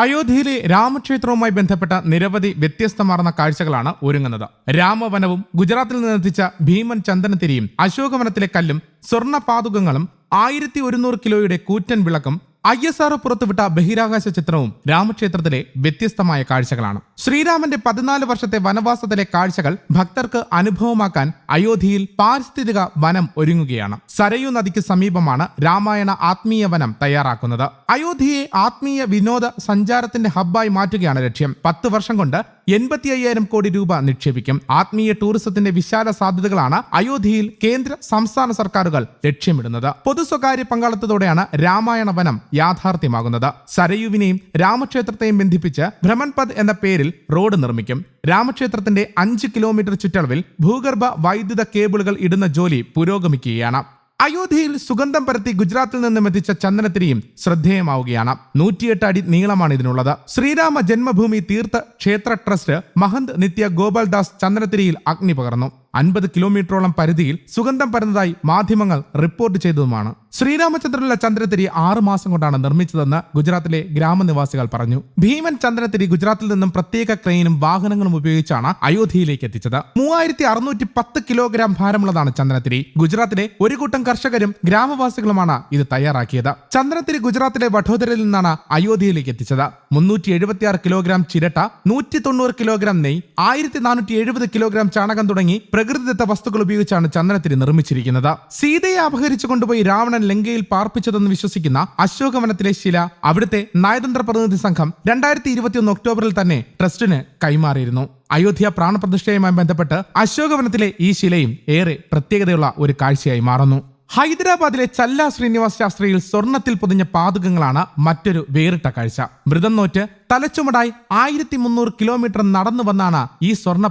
അയോധ്യയിലെ രാമക്ഷേത്രവുമായി ബന്ധപ്പെട്ട നിരവധി വ്യത്യസ്തമാർന്ന കാഴ്ചകളാണ് ഒരുങ്ങുന്നത്. രാമവനവും ഗുജറാത്തിൽ നിന്നെത്തിച്ച ഭീമൻ ചന്ദനത്തിരിയും അശോകവനത്തിലെ കല്ലും സ്വർണ പാതുകങ്ങളും ആയിരത്തി ഒരുന്നൂറ് കിലോയുടെ കൂറ്റൻ വിളക്കും ഐ എസ് ആർ പുറത്തുവിട്ട ബഹിരാകാശ ചിത്രവും രാമക്ഷേത്രത്തിലെ വ്യത്യസ്തമായ കാഴ്ചകളാണ്. ശ്രീരാമന്റെ പതിനാല് വർഷത്തെ വനവാസത്തിലെ കാഴ്ചകൾ ഭക്തർക്ക് അനുഭവമാക്കാൻ അയോധ്യയിൽ പാരിസ്ഥിതിക വനം ഒരുങ്ങുകയാണ്. സരയു നദിക്ക് സമീപമാണ് രാമായണ ആത്മീയ വനം തയ്യാറാക്കുന്നത്. അയോധ്യയെ ആത്മീയ വിനോദ സഞ്ചാരത്തിന്റെ ഹബ്ബായി മാറ്റുകയാണ് ലക്ഷ്യം. പത്ത് വർഷം കൊണ്ട് എൺപത്തി അയ്യായിരം കോടി രൂപ നിക്ഷേപിക്കും. ആത്മീയ ടൂറിസത്തിന്റെ വിശാല സാധ്യതകളാണ് അയോധ്യയിൽ കേന്ദ്ര സംസ്ഥാന സർക്കാരുകൾ ലക്ഷ്യമിടുന്നത്. പൊതു സ്വകാര്യ പങ്കാളിത്തത്തോടെയാണ് രാമായണ വനം യാഥാർത്ഥ്യമാകുന്നത്. സരയുവിനെയും രാമക്ഷേത്രത്തെയും ബന്ധിപ്പിച്ച് ഭ്രമൺപദ് എന്ന പേരിൽ റോഡ് നിർമ്മിക്കും. രാമക്ഷേത്രത്തിന്റെ അഞ്ച് കിലോമീറ്റർ ചുറ്റളവിൽ ഭൂഗർഭ വൈദ്യുത കേബിളുകൾ ഇടുന്ന ജോലി പുരോഗമിക്കുകയാണ്. അയോധ്യയിൽ സുഗന്ധം പരത്തി ഗുജറാത്തിൽ നിന്നും എത്തിച്ച ചന്ദനത്തിരിയും ശ്രദ്ധേയമാവുകയാണ്. നൂറ്റിയെട്ട് അടി നീളമാണ് ഇതിനുള്ളത്. ശ്രീരാമ ജന്മഭൂമി തീർത്ഥ ക്ഷേത്ര ട്രസ്റ്റ് മഹന്ത് നിത്യ ഗോപാൽദാസ് ചന്ദനത്തിരിയിൽ അഗ്നി പകർന്നു. അൻപത് കിലോമീറ്ററോളം പരിധിയിൽ സുഗന്ധം പരന്നതായി മാധ്യമങ്ങൾ റിപ്പോർട്ട് ചെയ്തതുമാണ്. ശ്രീരാമചന്ദ്രനുള്ള ചന്ദ്രത്തിരി ആറു മാസം കൊണ്ടാണ് നിർമ്മിച്ചതെന്ന് ഗുജറാത്തിലെ ഗ്രാമനിവാസികൾ പറഞ്ഞു. ഭീമൻ ചന്ദ്രത്തിരി ഗുജറാത്തിൽ നിന്നും പ്രത്യേക ക്രെയിനും വാഹനങ്ങളും ഉപയോഗിച്ചാണ് അയോധ്യയിലേക്ക് എത്തിച്ചത്. മൂവായിരത്തി അറുന്നൂറ്റി പത്ത് കിലോഗ്രാം ഭാരമുള്ളതാണ് ചന്ദനത്തിരി ഗുജറാത്തിലെ ഒരു കൂട്ടം കർഷകരും ഗ്രാമവാസികളുമാണ് ഇത് തയ്യാറാക്കിയത്. ചന്ദ്രത്തിരി ഗുജറാത്തിലെ വഡോദരയിൽ നിന്നാണ് അയോധ്യയിലേക്ക് എത്തിച്ചത്. മുന്നൂറ്റി എഴുപത്തിയാറ് കിലോഗ്രാം ചിരട്ട നൂറ്റി തൊണ്ണൂറ് കിലോഗ്രാം നെയ് ആയിരത്തി നാനൂറ്റി എഴുപത് കിലോഗ്രാം ചാണകം തുടങ്ങി പ്രകൃതിദത്ത വസ്തുക്കൾ ഉപയോഗിച്ചാണ് ചന്ദനത്തിരി നിർമ്മിച്ചിരിക്കുന്നത്. സീതയെ അപഹരിച്ചു കൊണ്ടുപോയി രാവണൻ ലങ്കയിൽ പാർപ്പിച്ചതെന്ന് വിശ്വസിക്കുന്ന അശോകവനത്തിലെ ശില അവിടുത്തെ നയതന്ത്ര പ്രതിനിധി സംഘം രണ്ടായിരത്തി ഇരുപത്തിയൊന്ന് ഒക്ടോബറിൽ തന്നെ ട്രസ്റ്റിന് കൈമാറിയിരുന്നു. അയോധ്യ പ്രാണപ്രതിഷ്ഠയുമായി ബന്ധപ്പെട്ട് അശോകവനത്തിലെ ഈ ശിലയും ഏറെ പ്രത്യേകതയുള്ള ഒരു കാഴ്ചയായി മാറുന്നു. ഹൈദരാബാദിലെ ചല്ല ശ്രീനിവാസ് ശാസ്ത്രിയിൽ സ്വർണത്തിൽ പൊതിഞ്ഞ പാതകങ്ങളാണ് മറ്റൊരു വേറിട്ട കാഴ്ച. മൃതം നോറ്റ് തലച്ചുമടായി ആയിരത്തി മുന്നൂറ് കിലോമീറ്റർ നടന്നു വന്നാണ് ഈ സ്വർണ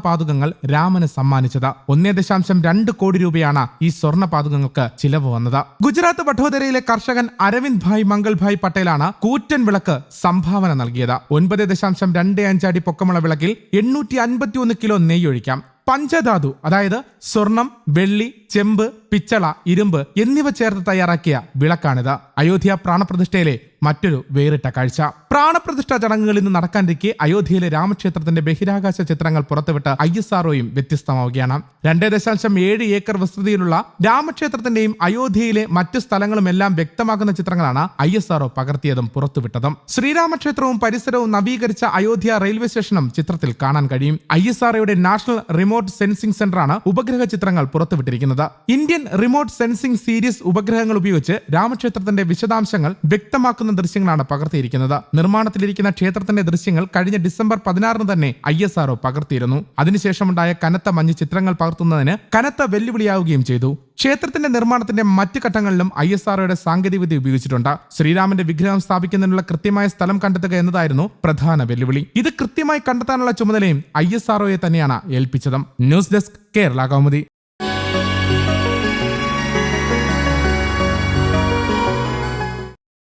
രാമന് സമ്മാനിച്ചത്. ഒന്നേ ദശാംശം രണ്ട് കോടി രൂപയാണ് ഈ സ്വർണ പാതുകങ്ങൾക്ക് ചിലവ് വന്നത്. ഗുജറാത്ത് വഠോദരയിലെ കർഷകൻ അരവിന്ദ് ഭായ് മംഗൾഭായ് പട്ടേലാണ് കൂറ്റൻ വിളക്ക് സംഭാവന നൽകിയത്. ഒൻപത് ദശാംശം രണ്ട് അഞ്ചടി പൊക്കമുള്ള വിളക്കിൽ എണ്ണൂറ്റി അൻപത്തി ഒന്ന് കിലോ നെയ്യൊഴിക്കാം പഞ്ചധാതു അതായത് സ്വർണം വെള്ളി ചെമ്പ് പിച്ചള ഇരുമ്പ് എന്നിവ ചേർത്ത് തയ്യാറാക്കിയ വിളക്കാണിത്. അയോധ്യ പ്രാണപ്രതിഷ്ഠയിലെ മറ്റൊരു വേറിട്ട കാഴ്ച. പ്രാണപ്രതിഷ്ഠാ ചടങ്ങുകളിൽ നിന്ന് നടക്കാനിരിക്കെ അയോധ്യയിലെ രാമക്ഷേത്രത്തിന്റെ ബഹിരാകാശ ചിത്രങ്ങൾ പുറത്തുവിട്ട് ഐ എസ് ആർഒയും വ്യത്യസ്തമാവുകയാണ്. രണ്ടേ ദശാംശം ഏഴ് ഏക്കർ വിസ്തൃതിയിലുള്ള രാമക്ഷേത്രത്തിന്റെയും അയോധ്യയിലെ മറ്റ് സ്ഥലങ്ങളും എല്ലാം വ്യക്തമാക്കുന്ന ചിത്രങ്ങളാണ് ഐ എസ് ആർഒ പകർത്തിയതും പുറത്തുവിട്ടതും. ശ്രീരാമക്ഷേത്രവും പരിസരവും നവീകരിച്ച അയോധ്യ റെയിൽവേ സ്റ്റേഷനും ചിത്രത്തിൽ കാണാൻ കഴിയും. ഐ എസ് ആർഒയുടെ നാഷണൽ റിമോട്ട് സെൻസിംഗ് സെന്ററാണ് ഉപഗ്രഹ ചിത്രങ്ങൾ പുറത്തുവിട്ടിരിക്കുന്നത്. ഇന്ത്യൻ റിമോട്ട് സെൻസിംഗ് സീരീസ് ഉപഗ്രഹങ്ങൾ ഉപയോഗിച്ച് രാമക്ഷേത്രത്തിന്റെ വിശദാംശങ്ങൾ വ്യക്തമാക്കുന്ന ദൃശ്യങ്ങളാണ് പകർത്തിയിരിക്കുന്നത്. നിർമ്മാണത്തിലിരിക്കുന്ന ക്ഷേത്രത്തിന്റെ ദൃശ്യങ്ങൾ കഴിഞ്ഞ ഡിസംബർ പതിനാറിന് തന്നെ ഐ എസ് ആർഒ പകർത്തിയിരുന്നു. അതിനുശേഷമുണ്ടായ കനത്ത മഞ്ഞ് ചിത്രങ്ങൾ പകർത്തുന്നതിന് കനത്ത വെല്ലുവിളിയാവുകയും ചെയ്തു. ക്ഷേത്രത്തിന്റെ നിർമ്മാണത്തിന്റെ മറ്റു ഘട്ടങ്ങളിലും ഐ എസ് ആർഒയുടെ സാങ്കേതികവിദ്യ ഉപയോഗിച്ചിട്ടുണ്ട്. ശ്രീരാമന്റെ വിഗ്രഹം സ്ഥാപിക്കുന്നതിനുള്ള കൃത്യമായ സ്ഥലം കണ്ടെത്തുക എന്നതായിരുന്നു പ്രധാന വെല്ലുവിളി. ഇത് കൃത്യമായി കണ്ടെത്താനുള്ള ചുമതലയും ഐ എസ് ആർഒയെ തന്നെയാണ് ഏൽപ്പിച്ചത്. News desk Kerala Kaumudi.